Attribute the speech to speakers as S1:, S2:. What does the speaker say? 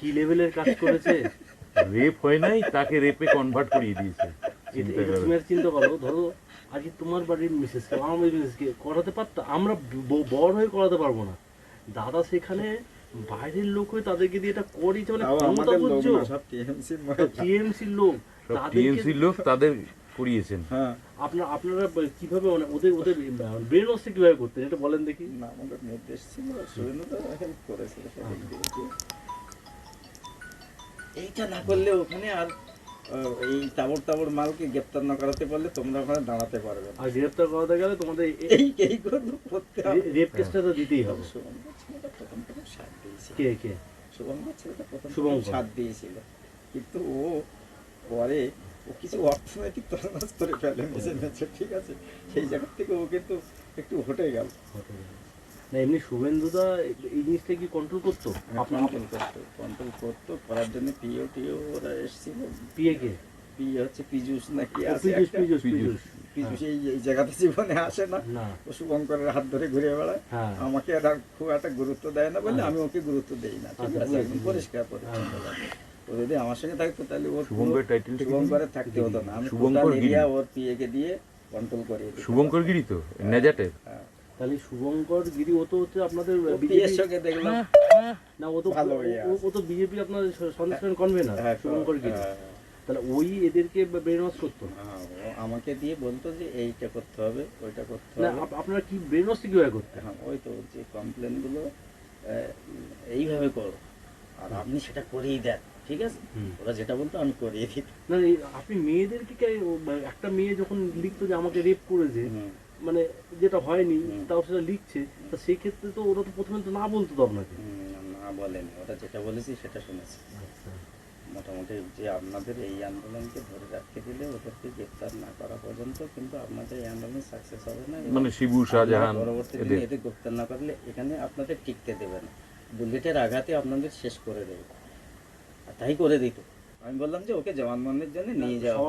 S1: কি- লেভেলের কাজ করেছে?
S2: রেপ হয় নাই তাকে রেপে কনভার্ট করিয়ে দিয়েছে। চিন্তা করো।
S1: তুমি চিন্তা করো ধরো আজকে তোমার বাড়ির মিসেসকে আমার বাড়ির মিসেসকে করাতে পারতাম আমরা বড় হয়ে করাতে পারব না। দাদা সেখানে বাইরের লোক হয়ে তাদেরকে দিয়ে এটা করিয়েছে মানে ক্ষমতা বুঝছ টিএমসির লোক
S2: টিএমসির লোক। তাদের করিয়েছেন।
S3: হ্যাঁ।
S1: আপনার আপনারা কীভাবে মানে ওদের ওদের ব্রেন ওয়াশটা কীভাবে করতেন? এটা বলেন দেখি।
S3: না আমাদের নির্দেশ ছিল সুরেন্দ্র করেছিল। এইটা না করলে ওখানে আর এই তাবড় তাবড় মালকে গ্রেপ্তার না করাতে পারলে তোমরা ওখানে দাঁড়াতে পারবে
S1: আর গ্রেপ্তার করাতে গেলে তোমাদের
S3: এই এই করল করতে হবে।
S1: রেপ কেসটা তো দিতেই হবে।
S3: প্রথম প্রথম সাথ দিয়েছিল।
S1: কে কে?
S3: শুভঙ্কর ছেলেটা প্রথম সাথ দিয়েছিল। কিন্তু ও পরে ও কিছু অর্থনৈতিক তরনাশ করে ফেলে মেসে মেসে ঠিক আছে? সেই জায়গা থেকে ও কিন্তু একটু হটে গেল।
S1: না এমনি শুভেন্দুদা এই জিনিসটা কি কন্ট্রোল করতো?
S3: কন্ট্রোল করতো কন্ট্রোল করতো করার জন্য পিও টিও ওরা এসেছিল।
S1: পিএ কে?
S3: হচ্ছে পিজুস নাকি আছে
S1: পিজুস পিজুস
S2: পিজুস।
S1: পিজুস
S3: পিজুস এই এই জায়গাতে জীবনে আসে না।
S1: না।
S3: ও শুভঙ্করের হাত ধরে ঘুরে বেড়ায়।
S1: হ্যাঁ।
S3: আমাকে খুব একটা গুরুত্ব দেয় না বলে আমি ওকে গুরুত্ব দেই না ঠিক
S1: আচ্ছা,
S3: আছে? একদম পরিষ্কার পরিচ্ছন্ন ও যদি আমার সঙ্গে থাকতো তাহলে ও
S2: শুভঙ্কর টাইটেলটা কি?
S3: থাকতে হতো না। আমি
S2: শুভঙ্কর।
S3: ওর পিএ কে দিয়ে কন্ট্রোল দিতাম।
S2: শুভঙ্কর গিরি তো নেজাটের?
S3: হ্যাঁ।
S1: তাহলে শুভঙ্কর গিরি ও তো হচ্ছে আপনাদের
S3: সঙ্গে দেখলাম।
S1: না ও তো
S3: ভালো
S1: ও- তো বিজেপি আপনার সন্দেশন কনভেনার
S3: হ্যাঁ,
S1: শুভঙ্কর গিরি
S3: হ্যাঁ,
S1: তাহলে ওই এদেরকে ব্রেন ওয়াশ করতো
S3: হ্যাঁ, আমাকে দিয়ে বলতো যে এইটা করতে হবে ওইটা করতে হবে।
S1: আপ- আপনারা কি ব্রেন ওয়াশ কীভাবে করতেন?
S3: হ্যাঁ ওই তো যে কমপ্লেনগুলো এইভাবে করো। আর আপনি সেটা করিয়ে দেন ঠিক আছে? ওরা যেটা বলতো আমি করিয়ে দিই
S1: না আপনি মেয়েদেরকে একটা মেয়ে যখন লিখতো যে আমাকে রেপ করেছে। মানে যেটা হয়নি তাও সেটা লিখছে তা সেই ক্ষেত্রে তো ওরা তো প্রথমে তো না বলতো তো আপনাকে
S3: না বলেনি ওরা যেটা বলেছি সেটা শুনেছি। মোটামুটি যে আপনাদের এই আন্দোলনকে ধরে রাখতে দিলে ওদেরকে গ্রেপ্তার না করা পর্যন্ত কিন্তু আপনাদের এই আন্দোলন সাকসেস হবে না
S2: মানে শিবু শাহজাহান
S3: পরবর্তী দিনে
S2: এদের।
S3: গ্রেপ্তার না করলে এখানে আপনাদের টিকতে দেবে না। বুলেটের আঘাতে আপনাদের শেষ করে দেবে। আর তাই করে দিত। আমি বললাম যে ওকে জবানবন্দির জন্য নিয়ে যাওয়া